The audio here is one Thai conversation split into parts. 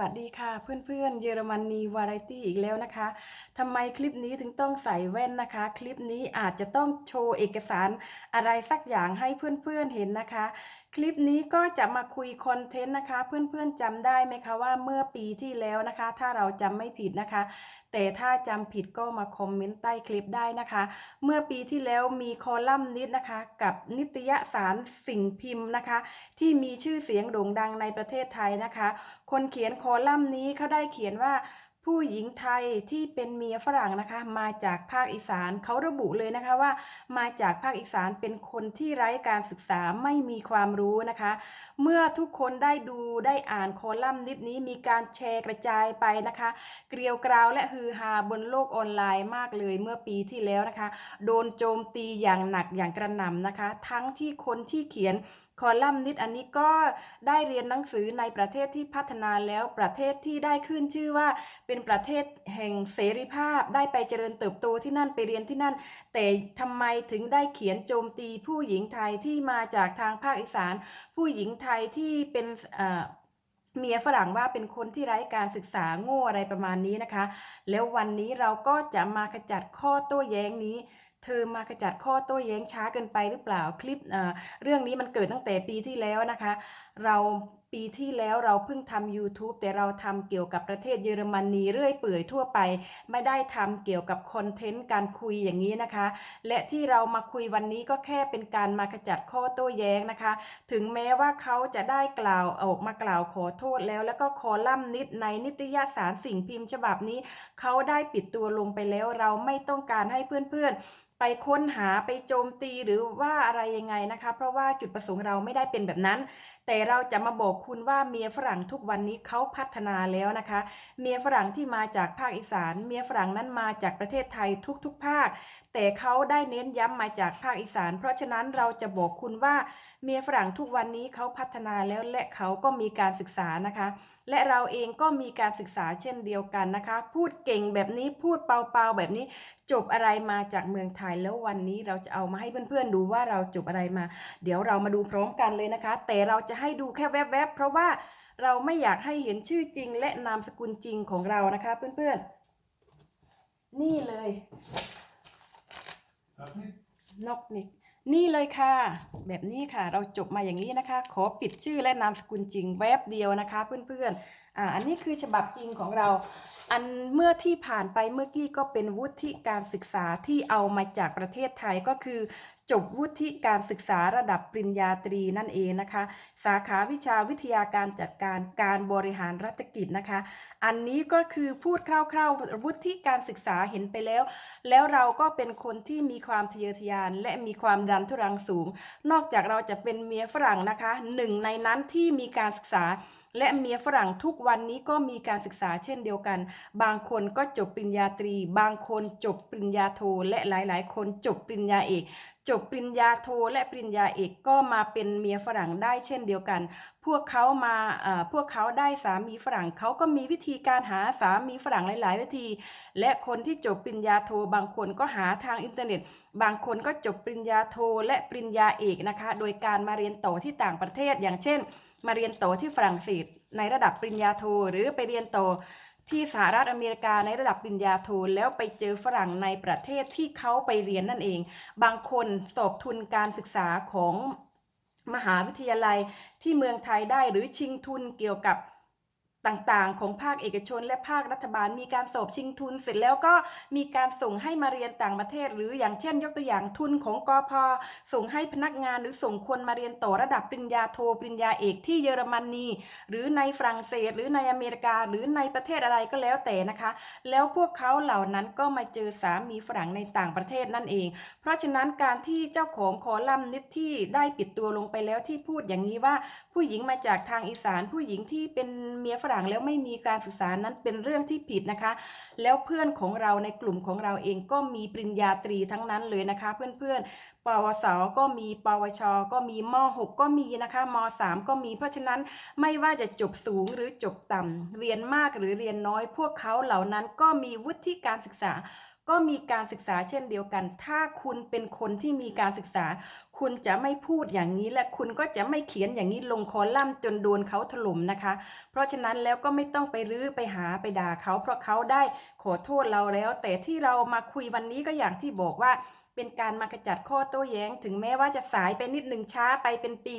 วัสดีค่ะเพื่อนๆเยอรมนีวาไรตี้อีกแล้วนะคะทำไมคลิปนี้ถึงต้องใส่แว่นนะคะ คลิปนี้อาจจะต้องโชว์เอกสารอะไรสักอย่างให้เพื่อนๆเห็นนะคะ คลิปนี้ก็จะมาคุยคอนเทนต์นะคะ เพื่อนๆจำได้ไหมคะว่าเมื่อปีที่แล้วนะคะ ถ้าเราจำไม่ผิดนะคะ แต่ถ้าจำผิดก็มาคอมเมนต์ใต้คลิปได้นะคะ เมื่อปีที่แล้วมีคอลัมนิสต์นะคะ กับนิตยสารสิ่งพิมพ์นะคะ ที่มีชื่อเสียงโด่งดังในประเทศไทยนะคะ คนเขียนคอลัมน์นี้เขาได้เขียนว่า ผู้หญิงไทยที่เป็นเมียฝรั่งนะคะมาจากภาคอีสานเขาระบุเลยนะคะว่า มาจากภาคอีสานเป็นคนที่ไร้การศึกษาไม่มีความรู้นะคะ เมื่อทุกคนได้ดูได้อ่านคอลัมน์นิดนี้มีการแชร์กระจายไปนะคะ เกลียวกราวและฮือฮาบนโลกออนไลน์มากเลยเมื่อปีที่แล้วนะคะ โดนโจมตีอย่างหนักอย่างกระหน่ำนะคะ ทั้งที่คนที่เขียนคอลัมน์นิดอันนี้ก็ได้เรียนหนังสือในประเทศที่พัฒนาแล้วประเทศที่ได้ขึ้นชื่อว่า เป็นประเทศแห่งเสรีภาพ ได้ไปเจริญเติบโตที่นั่นไปเรียนที่นั่น แต่ทำไมถึงได้เขียนโจมตีผู้หญิงไทยที่มาจากทางภาคอีสาน ผู้หญิงไทยที่เป็นเอ่อเมียฝรั่งว่าเป็นคนที่ไร้การศึกษาโง่อะไรประมาณนี้นะคะ แล้ววันนี้เราก็จะมาขจัดข้อโต้แย้งนี้ เธอมาขจัดข้อโต้แย้งช้าเกินไปหรือเปล่าคลิปเอ่อเรื่องนี้มันเกิดตั้งแต่ปีที่แล้วนะคะ เรา ปีที่แล้วเราเพิ่งทำ YouTube แต่เราทำเกี่ยวกับประเทศเยอรมนีเรื่อยเปื่อยทั่วไป ไม่ได้ทำเกี่ยวกับคอนเทนต์การคุยอย่างนี้นะคะ และที่เรามาคุยวันนี้ก็แค่เป็นการมาขจัดข้อโต้แย้งนะคะ ถึงแม้ว่าเขาจะได้กล่าวออกมากล่าวขอโทษแล้ว แล้วก็คอลัมน์นิดในนิตยสารสิ่งพิมพ์ฉบับนี้ เขาได้ปิดตัวลงไปแล้วเราไม่ต้องการให้เพื่อนๆไปค้นหาไปโจมตีหรือว่าอะไรยังไงนะคะ เพราะว่าจุดประสงค์เราไม่ได้เป็นแบบนั้น แต่เราจะมาบอกคุณว่าเมียฝรั่งทุกวันนี้เขาพัฒนาแล้วนะคะ เมียฝรั่งที่มาจากภาคอีสาน เมียฝรั่งนั้นมาจากประเทศไทยทุกๆภาค แต่เขาได้เน้นย้ำมาจากภาคอีสาน เพราะฉะนั้นเราจะบอกคุณว่าเมียฝรั่งทุกวันนี้เขาพัฒนาแล้วและเขาก็มีการศึกษานะคะ และเราเองก็มีการศึกษาเช่นเดียวกันนะคะ พูดเก่งแบบนี้พูดเปล่าๆแบบนี้จบอะไรมาจากเมืองไทยแล้ววันนี้เราจะเอามาให้เพื่อนๆดูว่าเราจบอะไรมา เดี๋ยวเรามาดูพร้อมกันเลยนะคะ แต่เราจะให้ดูแค่แวบๆเพราะว่าเราไม่อยากให้เห็นชื่อจริงและนามสกุลจริงของเรานะคะ เพื่อนๆ นี่เลย นกนิกนี่เลยค่ะ แบบนี้ค่ะเราจบมาอย่างนี้นะคะ ขอปิดชื่อและนามสกุลจริงแวบเดียวนะคะ เพื่อนๆ อ่าอันนี้คือฉบับจริงของเรา อันเมื่อที่ผ่านไปเมื่อกี้ก็เป็นวุฒิการศึกษาที่เอามาจากประเทศไทยก็คือ จบวุฒิการศึกษาระดับปริญญาตรีนั่นเองนะคะ สาขาวิชาวิทยาการจัดการการบริหารรัฐกิจนะคะ อันนี้ก็คือพูดคร่าวๆวุฒิการศึกษาเห็นไปแล้ว แล้วเราก็เป็นคนที่มีความทะเยอทะยาน และมีความดันทุรังสูง นอกจากเราจะเป็นเมียฝรั่งนะคะหนึ่งในนั้นที่มีการศึกษา และเมียฝรั่งทุกวันนี้ก็มีการศึกษาเช่นเดียวกัน บางคนก็จบปริญญาตรี บางคนจบปริญญาโท และหลาย ๆ คนจบปริญญาเอก จบปริญญาโทและปริญญาเอกก็มาเป็นเมียฝรั่งได้เช่นเดียวกัน พวกเขามาพวกเขาได้สามีฝรั่งเขาก็มีวิธีการหาสามีฝรั่งหลาย ๆ วิธี และคนที่จบปริญญาโทบางคนก็หาทางอินเทอร์เน็ต บางคนก็จบปริญญาโทและปริญญาเอกนะคะ โดยการมาเรียนต่อที่ต่างประเทศ อย่างเช่น มาเรียนต่อที่ฝรั่งเศสในระดับปริญญาโทหรือไปเรียนต่อ ที่สหรัฐอเมริกาในระดับปริญญาโทแล้วไปเจอฝรั่งในประเทศที่เขาไปเรียนนั่นเอง บางคนสอบทุนการศึกษาของมหาวิทยาลัยที่เมืองไทยได้หรือชิงทุนเกี่ยวกับ ต่างๆ ของภาคเอกชน และภาครัฐบาล มีการสอบชิงทุนเสร็จแล้วก็มีการส่งให้มาเรียนต่างประเทศ หรืออย่างเช่น ยกตัวอย่างทุนของกอพส่งให้พนักงานหรือส่งคนมาเรียนต่อระดับปริญญาโทปริญญาเอกที่เยอรมนี หรือในฝรั่งเศส หรือในอเมริกา หรือในประเทศอะไรก็แล้วแต่นะคะ แล้วพวกเขาเหล่านั้นก็มาเจอสามีฝรั่งในต่างประเทศนั่นเอง เพราะฉะนั้นการที่เจ้าของคอลัมน์นิดที่ได้ปิดตัวลงไปแล้วที่พูดอย่างนี้ว่า ผู้หญิงมาจากทางอีสานผู้หญิงที่เป็นเมียฝรั่งแล้วไม่มีการศึกษานั้นเป็นเรื่องที่ผิดนะคะ แล้วเพื่อนของเราในกลุ่มของเราเองก็มีปริญญาตรีทั้งนั้นเลยนะคะ เพื่อนๆ ปวส ก็มี ปวช ก็มีม .6 ก็มีนะคะม .3 ก็มี เพราะฉะนั้นไม่ว่าจะจบสูงหรือจบต่ำเรียนมากหรือเรียนน้อย พวกเขาเหล่านั้นก็มีวุฒิการศึกษา ก็มีการศึกษาเช่นเดียวกัน ถ้าคุณเป็นคนที่มีการศึกษา คุณจะไม่พูดอย่างนี้และคุณก็จะไม่เขียนอย่างนี้ลงคอลัมน์จนโดนเขาถล่มนะคะ เพราะฉะนั้นแล้วก็ไม่ต้องไปรื้อไปหาไปด่าเขา เพราะเขาได้ขอโทษเราแล้ว แต่ที่เรามาคุยวันนี้ก็อย่างที่บอกว่า เป็นการมากระจัดข้อโต้แย้ง ถึงแม้ว่าจะสายไปนิดหนึ่งช้าไปเป็นปี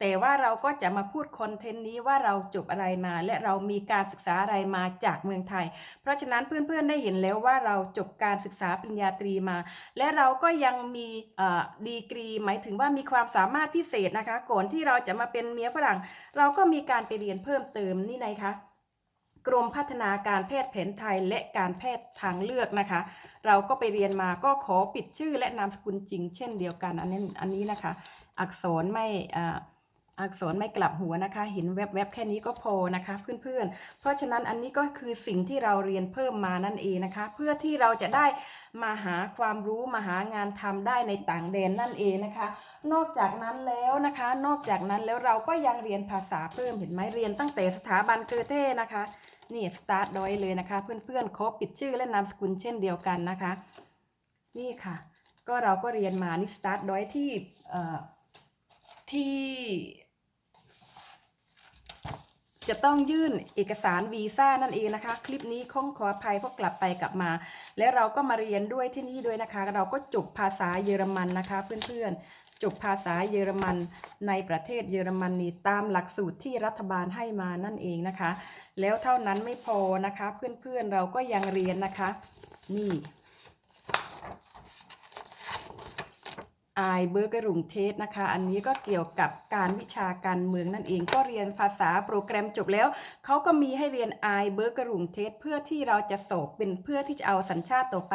แต่ว่าเราก็จะมาพูดคอนเทนต์นี้ว่าเราจบอะไรมา และเรามีการศึกษาอะไรมาจากเมืองไทย เพราะฉะนั้นเพื่อนๆได้เห็นแล้วว่าเราจบการศึกษาปริญญาตรีมา และเราก็ยังมีดีกรี หมายถึงว่ามีความสามารถพิเศษนะคะก่อนที่เราจะมาเป็นเมียฝรั่ง เราก็มีการไปเรียนเพิ่มเติมนี่ไงคะ กรมพัฒนาการแพทย์แผนไทยและการแพทย์ทางเลือกนะคะ เราก็ไปเรียนมาก็ขอปิดชื่อและนามสกุลจริง เช่นเดียวกันอันนี้อันนี้นะคะ อักษรไม่อ่าอักษรไม่กลับหัวนะคะเห็นแวบๆแค่นี้ก็พอนะคะ เพื่อนๆ เพราะฉะนั้นอันนี้ก็คือสิ่งที่เราเรียนเพิ่มมานั่นเองนะคะ เพื่อที่เราจะได้มาหาความรู้มาหางานทำได้ในต่างแดนนั่นเองนะคะ นอกจากนั้นแล้วนะคะ นอกจากนั้นแล้วเราก็ยังเรียนภาษาเพิ่มเห็นไหมเรียนตั้งแต่สถาบันเกอเท่นะคะ นี่สตาร์ทดอยเลยนะคะ เพื่อนๆขอปิดชื่อและนามสกุลเช่นเดียวกันนะคะ นี่ค่ะ ก็เราก็เรียนมานี่สตาร์ทดอยที่ที่ จะต้องยื่นเอกสารวีซ่านั่นเองนะคะ คลิปนี้คงขออภัยเพราะกลับไปกลับมา แล้วเราก็มาเรียนด้วยที่นี่ด้วยนะคะ เราก็จบภาษาเยอรมันนะคะเพื่อนๆ จบภาษาเยอรมันในประเทศเยอรมนนีตามหลักสูตรที่รัฐบาลให้มานั่นเองนะคะ แล้วเท่านั้นไม่พอนะคะ เพื่อนๆเราก็ยังเรียนนะคะ นี่ ไอเบอร์กรุงเทสนะคะ อันนี้ก็เกี่ยวกับการวิชาการเมืองนั่นเอง ก็เรียนภาษาโปรแกรมจบแล้ว เขาก็มีให้เรียนไอเบอร์กรุงเทสเพื่อที่เราจะสอบเป็นเพื่อที่จะเอาสัญชาติต่อไป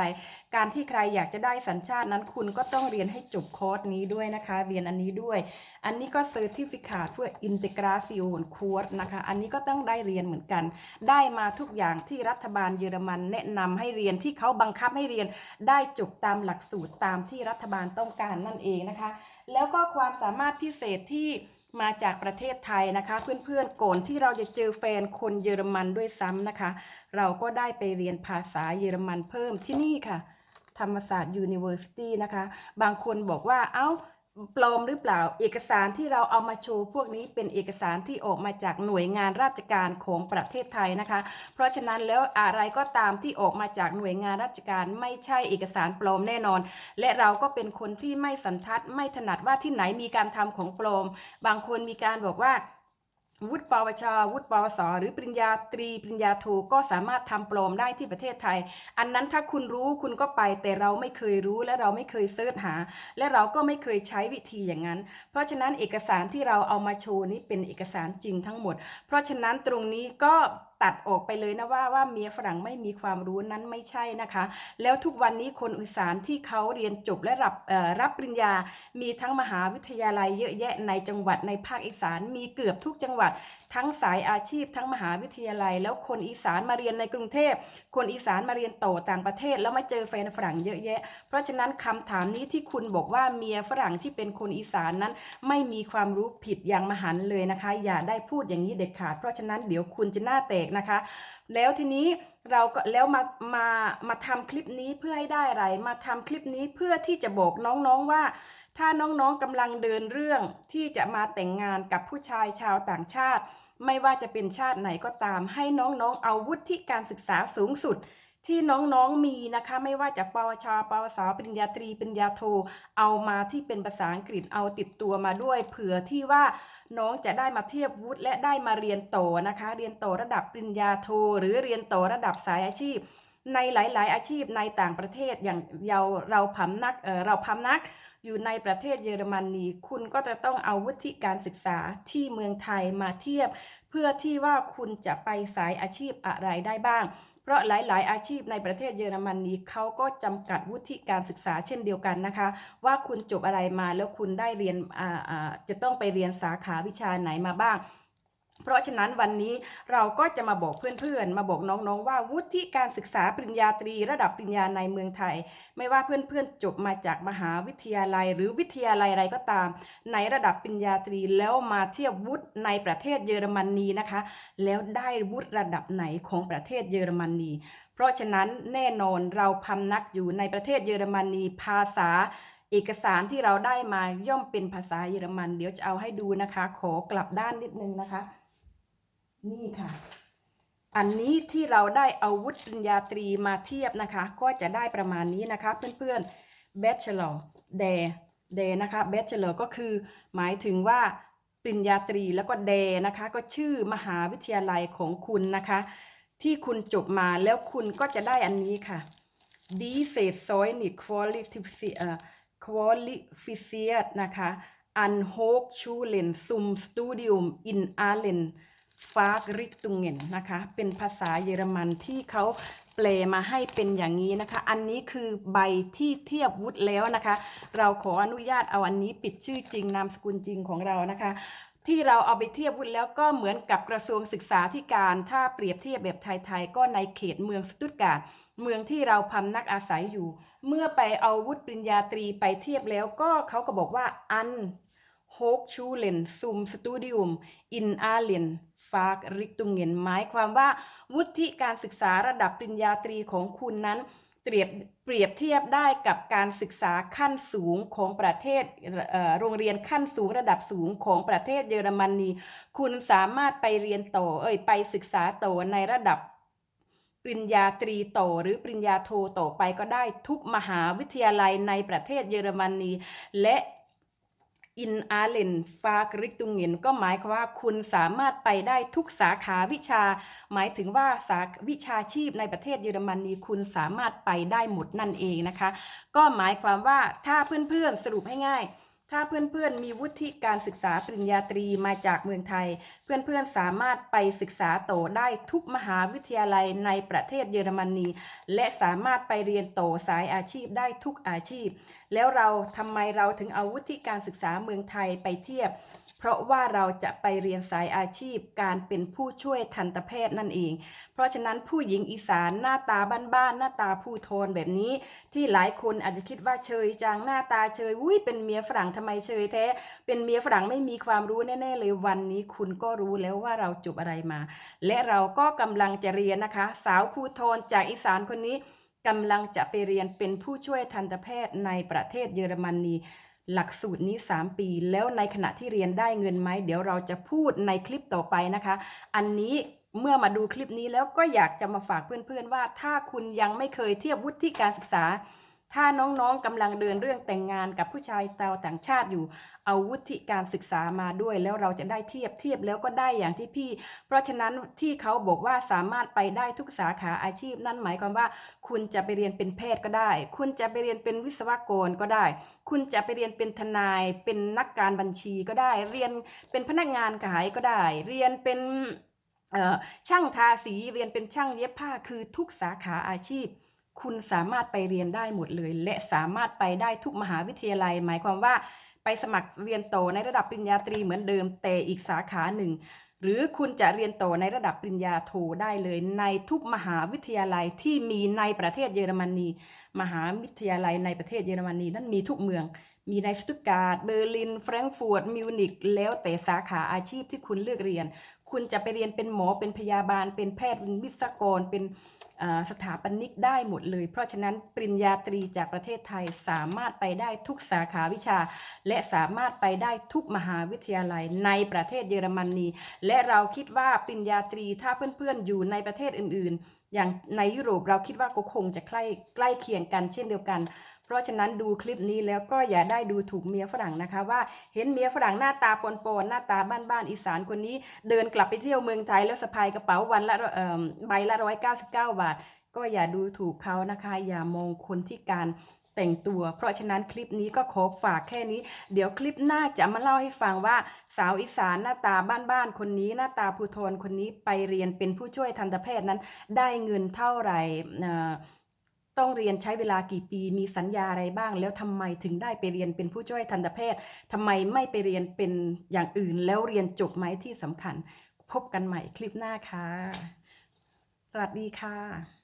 การที่ใครอยากจะได้สัญชาตินั้นคุณก็ต้องเรียนให้จบคอร์สนี้ด้วยนะคะ เรียนอันนี้ด้วย อันนี้ก็เซอร์ติฟิคาเพื่ออินเตกราซิโอนค u r นะคะ อันนี้ก็ต้องได้เรียนเหมือนกัน ได้มาทุกอย่างที่รัฐบาลเยอรมันแนะนำให้เรียนที่เขาบังคับให้เรียน ได้จบตามหลักสูตรตามที่รัฐบาลต้องการนั่นเองนะคะ แล้วก็ความสามารถพิเศษที่มาจากประเทศไทยนะคะ เพื่อนๆก่อนที่เราจะเจอแฟนคนเยอรมันด้วยซ้ำนะคะ เราก็ได้ไปเรียนภาษาเยอรมันเพิ่มที่นี่ค่ะ ธรรมศาสตร์ University นะคะ บางคนบอกว่าเอ้า ปลอมหรือเปล่า เอกสารที่เราเอามาโชว์พวกนี้เป็นเอกสารที่ออกมาจากหน่วยงานราชการของประเทศไทยนะคะ เพราะฉะนั้นแล้วอะไรก็ตามที่ออกมาจากหน่วยงานราชการไม่ใช่เอกสารปลอมแน่นอน และเราก็เป็นคนที่ไม่สันทัดไม่ถนัดว่าที่ไหนมีการทำของปลอม บางคนมีการบอกว่า วุฒิปวช วุฒิปวส หรือปริญญาตรี ปริญญาโทก็สามารถทำปลอมได้ที่ประเทศไทย อันนั้นถ้าคุณรู้คุณก็ไปแต่เราไม่เคยรู้และเราไม่เคยเสิร์ชหา และเราก็ไม่เคยใช้วิธีอย่างนั้น เพราะฉะนั้นเอกสารที่เราเอามาโชว์นี้เป็นเอกสารจริงทั้งหมด เพราะฉะนั้นตรงนี้ก็ ตัดออกไปเลยนะว่าว่าเมียฝรั่งไม่มีความรู้นั้นไม่ใช่นะคะ แล้วทุกวันนี้คนอีสานที่เขาเรียนจบและรับรับปริญญา มีทั้งมหาวิทยาลัยเยอะแยะในจังหวัดในภาคอีสานมีเกือบทุกจังหวัด ทั้งสายอาชีพ ทั้งมหาวิทยาลัย แล้วคนอีสานมาเรียนในกรุงเทพ คนอีสานมาเรียนต่อต่างประเทศ แล้วมาเจอแฟนฝรั่งเยอะแยะ เพราะฉะนั้นคำถามนี้ที่คุณบอกว่าเมียฝรั่งที่เป็นคนอีสานนั้น ไม่มีความรู้ผิดอย่างมหันเลยนะคะ อย่าได้พูดอย่างนี้เด็ดขาด เพราะฉะนั้นเดี๋ยวคุณจะหน้าแตกนะคะ แล้วทีนี้เราก็แล้วมามามาทำคลิปนี้เพื่อให้ได้อะไร มาทำคลิปนี้เพื่อที่จะบอกน้องๆว่า ถ้าน้องๆกำลังเดินเรื่องที่จะมาแต่งงานกับผู้ชายชาวต่างชาติ ไม่ว่าจะเป็นชาติไหนก็ตามให้น้องๆ เอาวุฒิการศึกษาสูงสุด ที่น้องๆมีนะคะไม่ว่าจะปวชปวสปริญญาตรีปริญญาโทเอามาที่เป็นภาษาอังกฤษเอาติดตัวมาด้วย เผื่อที่ว่าน้องจะได้มาเทียบวุฒิและได้มาเรียนโตนะคะ เรียนโตระดับปริญญาโท หรือเรียนโตระดับสายอาชีพ ในหลาย ๆ อาชีพในต่างประเทศอย่างเราเราพำนักเออเราพำนักอยู่ในประเทศเยอรมนนีคุณก็จะต้องเอาวุฒิการศึกษาที่เมืองไทยมาเทียบ เพื่อที่ว่าคุณจะไปสายอาชีพอะไรได้บ้าง เพราะหลาย ๆ อาชีพในประเทศเยอรมนนีเขาก็จำกัดวุฒิการศึกษาเช่นเดียวกันนะคะ ว่าคุณจบอะไรมาแล้วคุณได้เรียนจะต้องไปเรียนสาขาวิชาไหนมาบ้าง เพราะฉะนั้นวันนี้เราก็จะมาบอกเพื่อนๆ มาบอกน้องๆ ว่าวุฒิการศึกษาปริญญาตรีระดับปริญญาในเมืองไทย ไม่ว่าเพื่อนๆจบมาจากมหาวิทยาลัย หรือวิทยาลัยอะไรก็ตาม ในระดับปริญญาตรีแล้วมาเทียบวุฒิในประเทศเยอรมนีนะคะ แล้วได้วุฒิระดับไหนของประเทศเยอรมนีเพราะฉะนั้นแน่นอนเราพำนักอยู่ในประเทศเยอรมนีภาษาเอกสารที่เราได้มาย่อมเป็นภาษาเยอรมัน เดี๋ยวจะเอาให้ดูนะคะ ขอกลับด้านนิดนึงนะคะ นี่ค่ะ อันนี้ที่เราได้อาวุฒิปริญญาตรีมาเทียบนะคะ ก็จะได้ประมาณนี้นะคะ เพื่อนๆ bachelor d a d a นะคะ bachelor ก็คือหมายถึงว่าปริญญาตรีแล้วก็ d a นะคะ ก็ชื่อมหาวิทยาลัยของคุณนะคะ ที่คุณจบมาแล้วคุณก็จะได้อันนี้ค่ะ d s e s o i n i qualifiziert นะคะ an Hochschulen zum Studium in allen Fachrichtungen ฟากริตุงเงินนะคะ เป็นภาษาเยอรมันที่เขาแปลมาให้เป็นอย่างนี้นะคะ อันนี้คือใบที่เทียบวุฒิแล้วนะคะ เราขออนุญาตเอาอันนี้ปิดชื่อจริงนามสกุลจริงของเรานะคะ ที่เราเอาไปเทียบวุฒิแล้วก็เหมือนกับกระทรวงศึกษาธิการ ถ้าเปรียบเทียบแบบไทยๆก็ในเขตเมืองสตุตการ์ดเมืองที่เราพำนักอาศัยอยู่ เมื่อไปเอาวุฒิปริญญาตรีไปเทียบแล้วก็เขาก็บอกว่าอัน Hochschulen zum Studium in allen Fachrichtungen หมายความว่า วุฒิการศึกษาระดับปริญญาตรีของคุณนั้นเปรียบเปรียบเทียบได้กับการศึกษาขั้นสูงของประเทศโรงเรียนขั้นสูงระดับสูงของประเทศเยอรมนี คุณสามารถไปเรียนต่อเอ่ยไปศึกษาต่อในระดับปริญญาตรีโตหรือปริญญาโทต่อไปก็ได้ทุกมหาวิทยาลัยในประเทศเยอรมนี และ อินอาเลนฟากริกตุงเงินก็หมายความว่าคุณสามารถไปได้ทุกสาขาวิชา หมายถึงว่าสาวิชาชีพในประเทศเยอรมนีคุณสามารถไปได้หมดนั่นเองนะคะ ก็หมายความว่าถ้าเพื่อนๆสรุปให้ง่าย ถ้าเพื่อนๆมีวุฒิการศึกษาปริญญาตรีมาจากเมืองไทย เพื่อนๆสามารถไปศึกษาโตได้ทุกมหาวิทยาลัยในประเทศเยอรมนี และสามารถไปเรียนโตสายอาชีพได้ทุกอาชีพ แล้วเราทำไมเราถึงเอาวุฒิการศึกษาเมืองไทยไปเทียบ เพราะว่าเราจะไปเรียนสายอาชีพการเป็นผู้ช่วยทันตแพทย์นั่นเอง เพราะฉะนั้นผู้หญิงอีสานหน้าตาบ้านๆหน้าตาผู้โทนแบบนี้ ที่หลายคนอาจจะคิดว่าเชยจังหน้าตาเชยอุ้ยเป็นเมียฝรั่งทำไมเชยแท้ เป็นเมียฝรั่งไม่มีความรู้แน่ๆเลยวันนี้คุณก็รู้แล้วว่าเราจบอะไรมา และเราก็กำลังจะเรียนนะคะ สาวผู้โทนจากอีสานคนนี้กำลังจะไปเรียนเป็นผู้ช่วยทันตแพทย์ในประเทศเยอรมนี หลักสูตรนี้ 3 ปี แล้วในขณะที่เรียนได้เงินไหม เดี๋ยวเราจะพูดในคลิปต่อไปนะคะ อันนี้เมื่อมาดูคลิปนี้แล้วก็อยากจะมาฝากเพื่อนๆว่า ถ้าคุณยังไม่เคยเทียบวุฒิการศึกษา ถ้าน้องๆกำลังเดินเรื่องแต่งงานกับผู้ชายชาวต่างชาติอยู่ เอาวุฒิการศึกษามาด้วยแล้วเราจะได้เทียบเทียบแล้วก็ได้อย่างที่พี่ เพราะฉะนั้นที่เขาบอกว่าสามารถไปได้ทุกสาขาอาชีพ นั่นหมายความว่า คุณจะไปเรียนเป็นแพทย์ก็ได้ คุณจะไปเรียนเป็นวิศวกรก็ได้ คุณจะไปเรียนเป็นทนาย เป็นนักการบัญชีก็ได้ เรียนเป็นพนักงานขายก็ได้ เรียนเป็นช่างทาสีเรียนเป็นช่างเย็บผ้าคือทุกสาขาอาชีพ คุณสามารถไปเรียนได้หมดเลย และสามารถไปได้ทุกมหาวิทยาลัย หมายความว่าไปสมัครเรียนโตในระดับปริญญาตรีเหมือนเดิมแต่อีกสาขาหนึ่ง หรือคุณจะเรียนโตในระดับปริญญาโทได้เลยในทุกมหาวิทยาลัยที่มีในประเทศเยอรมนี มหาวิทยาลัยในประเทศเยอรมนีนั้นมีทุกเมือง มีในสตุตการ์ดเบอร์ลิน แฟรงก์ฟูร์ตมิวนิกแล้วแต่สาขาอาชีพที่คุณเลือกเรียน คุณจะไปเรียนเป็นหมอเป็นพยาบาล เป็นแพทย์เป็นวิศวกรเป็น สถาปนิกได้หมดเลย เพราะฉะนั้นปริญญาตรีจากประเทศไทยสามารถไปได้ทุกสาขาวิชา และสามารถไปได้ทุกมหาวิทยาลัยในประเทศเยอรมนีและเราคิดว่าปริญญาตรีถ้าเพื่อนๆอยู่ในประเทศอื่น ๆ อย่างในยุโรปเราคิดว่าก็คงจะใกล้ใกล้เคียงกันเช่นเดียวกัน ราะฉะนั้นดูคลิปนี้แล้วก็อย่าได้ดูถูกเมียฝรั่งนะคะ ว่าเห็นเมียฝรั่งหน้าตาปนๆหน้าตาบ้านๆอีสานคนนี้ เดินกลับไปเที่ยวเมืองไทยแล้วสะพายกระเป๋าวันละใบละร้อยเก้าสิบเก้าบาท ก็อย่าดูถูกเขานะคะ อย่ามองคนที่การแต่งตัว เพราะฉะนั้นคลิปนี้ก็ขอฝากแค่นี้ เดี๋ยวคลิปหน้าจะมาเล่าให้ฟังว่า สาวอีสานหน้าตาบ้านๆคนนี้ หน้าตาภูทนคนนี้ไปเรียนเป็นผู้ช่วยทันตแพทย์นั้น ได้เงินเท่าไหร่ ต้องเรียนใช้เวลากี่ปีมีสัญญาอะไรบ้าง แล้วทำไมถึงได้ไปเรียนเป็นผู้ช่วยทันตแพทย์ทำไมไม่ไปเรียนเป็นอย่างอื่น แล้วเรียนจบไหมที่สำคัญ พบกันใหม่คลิปหน้าค่ะ สวัสดีค่ะ